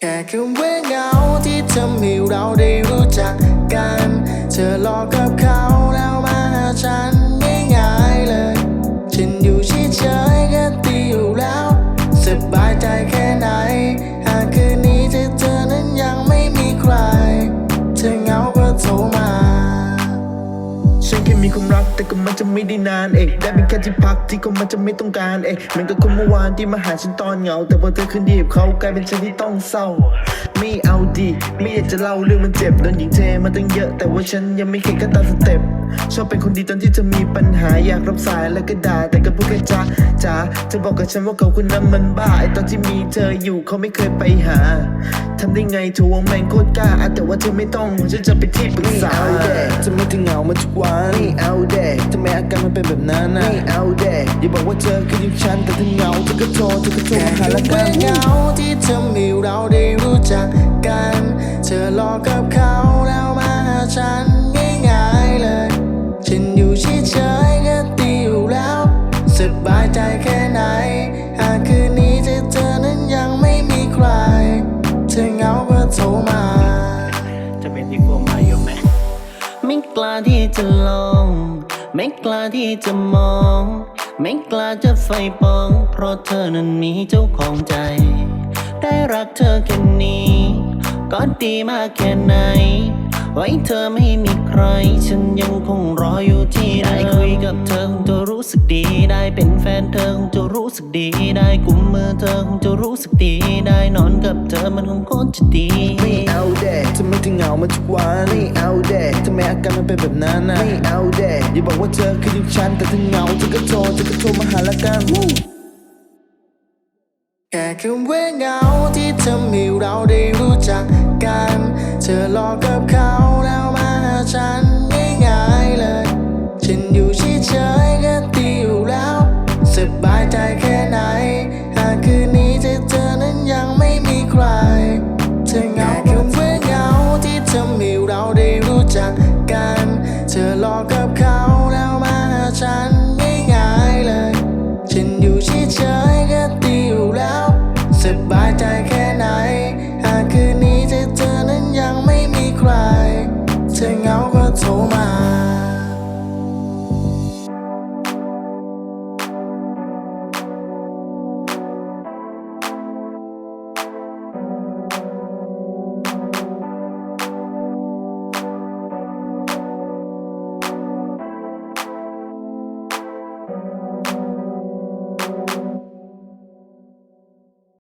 แค่คำว่าเหงาที่ทำให้เราได้รู้จักกัน เธอหลอกกับเขาแล้วมาหาฉัน คงรักแต่ก็มันจะไม่ได้นานเอกได้เป็นแค่ที่พักที่ก็มันจะไม่ต้องการเอกมันก็คนเมื่อวานที่มาหาฉันตอนเหงา แต่พอเธอคืนดีกับเขากลายเป็นฉันที่ต้องเศร้า ไม่เอาดีไม่อยากจะเล่าเรื่องมันเจ็บโดนหญิงเทมาตั้งเยอะ แต่ว่าฉันยังไม่เคยกันตามสเต็ปชอบเป็นคนดีตอนที่เธอมีปัญหาอยากรับสายแล้วก็ด่าแต่ก็พูดแค่จ้าจ้าเธอบอกกับฉันว่าเขาคนนั้นมันบ้าไอตอนที่มีเธออยู่เขาไม่เคยไปหาทำได้ไงทวงแม่งโคตรกล้าอะแต่ว่าเธอไม่ต้องฉันจะไปที่ปรึกษาจะไม่ถึงเหงามาทุกวันไม่เอาเดทำไมอาการมันเป็นแบบนั้นนะไม่เอาเดทอย่าบอกว่าเธอคืออยู่ฉันแต่ถ้าเหงาเธอก็โทรเธอก็โทรมาหาละกันเหงาที่ทำให้เราได้รู้จักกัน เธอหลอกกับเขาแล้วมาหาฉันง่ายๆเลย ฉันอยู่เฉยๆก็ดีอยู่แล้ว สบายใจแค่ไหน หากคืนนี้ที่เธอนั้นยังไม่มีใคร เธอเหงาก็โทรมา จะเป็นที่กลัวมาอยู่ไหมไม่กล้าที่จะลอง ไม่กล้าที่จะมอง ไม่กล้าจะไฟปอง เพราะเธอนั้นมีเจ้าของใจ ได้รักเธอแค่นี้ ก็ดีมากแค่ไหน ไว้เธอไม่มีใคร ฉันยังคงรออยู่ที่ได้คุยกับเธอคงจะรู้สึกดี ได้เป็นแฟนเธอคงจะรู้สึกดี ได้กุมมือเธอคงจะรู้สึกดี ได้นอนกับเธอมันคงโคตรจะดีไม่เอาเดททำไมถึงเหงามาทุกวันไม่เอาเดททำไมอาการมันเป็นแบบนั้นนะไม่เอาเดทอย่าบอกว่าเธอคืออยู่ฉันแต่ถ้าเหงาเธอก็โทรเธอก็โทรมาหาละกัน แค่คำว่าเหงาที่ทำให้เราได้รู้จักกัน เธอหลอกกับเขาแล้วมาาก